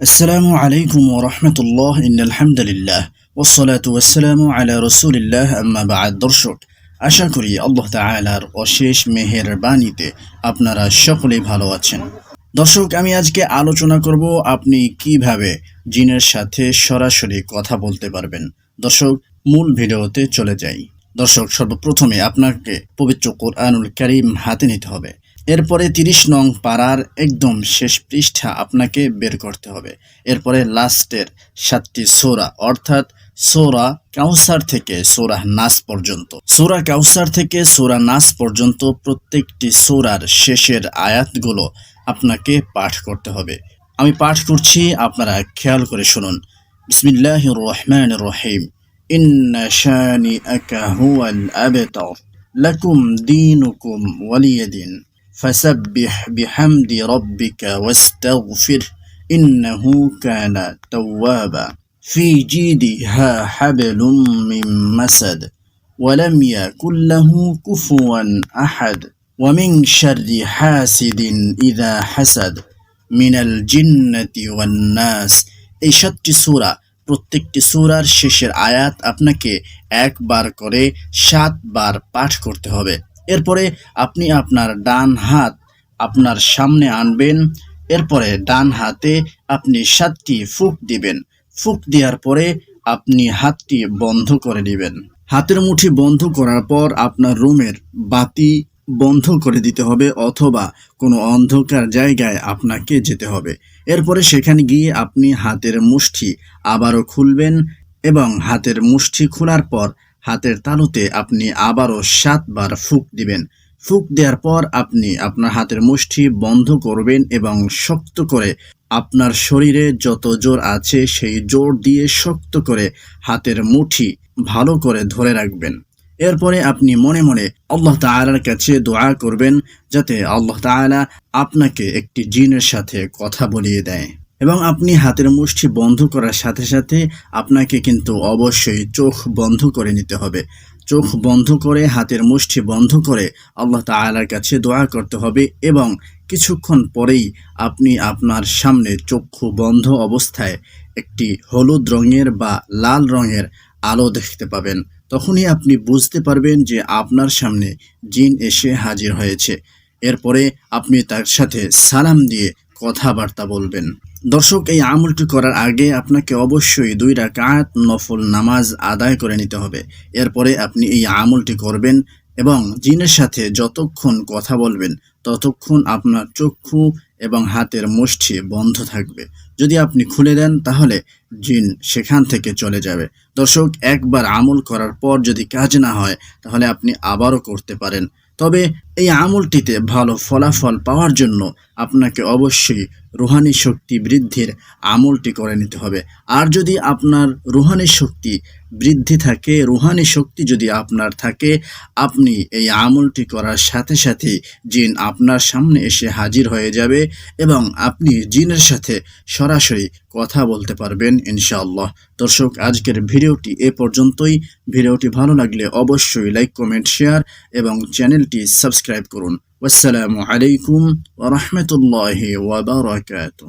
আসসালামু আলাইকুম ওরহমতুল্লাহ আলহামদুলিল্লাহ ওসলাতু ওয়াসসালামু আলা রসুলিল্লাহ আম্মা বাদ দর্শক আশা করি আল্লাহ তাআলার অশেষ মেহের বাণীতে আপনারা সকলেই ভালো আছেন। দর্শক, আমি আজকে আলোচনা করব আপনি কীভাবে জিনের সাথে সরাসরি কথা বলতে পারবেন। দর্শক, মূল ভিডিওতে চলে যাই। দর্শক, সর্বপ্রথমে আপনাকে পবিত্র কোরআনুল করিম হাতে নিতে হবে। এরপরে 30 নং পাড়ার একদম শেষ পৃষ্ঠা আপনাকে বের করতে হবে। এরপরে লাস্টের সাতটি সোরা, অর্থাৎ সোরা কাউসার থেকে সোরা নাস পর্যন্ত। সোরা কাউসার থেকে সোরা নাস পর্যন্ত প্রত্যেকটি সোরার শেষের আয়াতগুলো আপনাকে পাঠ করতে হবে। আমি পাঠ করছি, আপনারা খেয়াল করে শুনুন। বিসমিল্লাহ রহমান রহিম। ইন্নাশানি আকা হুয়াল আবেতর। লাকুম দিনুকুম দিন فسبح بحمد ربك واستغفر إنه كان توابا في جيدها حبل من مسد ولم يكن له كفوا أحد ومن شر حاسد إذا حسد من الجنة والناس এই সাতটি সূরা প্রত্যেকটি সূরার শেষের আয়াত আপনাকে একবার করে সাতবার পাঠ করতে হবে এরপরে আপনি আপনার ডান হাত আপনার সামনে আনবেন। এরপরে ডান হাতে আপনি সাতটি ফুক দিবেন। ফুক দেওয়ার পরে আপনি হাতটি বন্ধ করে দিবেন। হাতের মুঠি বন্ধ করার পর আপনার রুমের বাতি বন্ধ করে দিতে হবে অথবা কোনো অন্ধকার জায়গায় আপনাকে যেতে হবে। এরপরে সেখানে গিয়ে আপনি হাতের মুষ্টি আবারও খুলবেন এবং হাতের মুষ্টি খোলার পর হাতের তালুতে আপনি আবারও সাতবার ফুক দিবেন। ফুক দেওয়ার পর আপনি আপনার হাতের মুষ্টি বন্ধ করবেন এবং শক্ত করে আপনার শরীরে যত জোর আছে সেই জোর দিয়ে শক্ত করে হাতের মুঠি ভালো করে ধরে রাখবেন। এরপরে আপনি মনে মনে আল্লাহ তাআলার কাছে দোয়া করবেন, যাতে আল্লাহ তাআলা আপনাকে একটি জিনের সাথে কথা বলিয়ে দেয়। এবং আপনি হাতের মুষ্টি বন্ধ করার সাথে সাথে আপনাকে কিন্তু অবশ্যই চোখ বন্ধ করে নিতে হবে। চোখ বন্ধ করে, হাতের মুষ্টি বন্ধ করে আল্লাহ তাআলার কাছে দোয়া করতে হবে এবং কিছুক্ষণ পরেই আপনি আপনার সামনে চক্ষু বন্ধ অবস্থায় একটি হলুদ রঙের বা লাল রঙের আলো দেখতে পাবেন। তখনই আপনি বুঝতে পারবেন যে আপনার সামনে জিন এসে হাজির হয়েছে। এরপরে আপনি তার সাথে সালাম দিয়ে কথাবার্তা বলবেন। দর্শক, এই আমলটি করার আগে আপনাকে অবশ্যই দুই রাকাত নফল নামাজ আদায় করে নিতে হবে। এরপরে আপনি এই আমলটি করবেন এবং জিনের সাথে যতক্ষণ কথা বলবেন, ততক্ষণ আপনার চক্ষু এবং হাতের মুষ্টি বন্ধ থাকবে। যদি আপনি খুলে দেন, তাহলে জিন সেখান থেকে চলে যাবে। দর্শক, একবার আমল করার পর যদি কাজ না হয়, তাহলে আপনি আবারও করতে পারেন। তবে এই আমলটিতে ভালো ফলাফল পাওয়ার জন্য আপনাকে অবশ্যই রুহানি শক্তি বৃদ্ধির আমলটি করে নিতে হবে। আর যদি আপনার রুহানি শক্তি বৃদ্ধি থাকে, রুহানি শক্তি যদি আপনার থাকে, আপনি এই আমলটি করার সাথে সাথে জিন আপনার সামনে এসে হাজির হয়ে যাবে এবং আপনি জিনের সাথে সরাসরি কথা বলতে পারবেন ইনশাআল্লাহ। দর্শক, আজকের ভিডিওটি এ পর্যন্তই। ভিডিওটি ভালো লাগলে অবশ্যই লাইক, কমেন্ট, শেয়ার এবং চ্যানেলটি সাবস্ক্রাইব করুন والسلام عليكم ورحمة الله وبركاته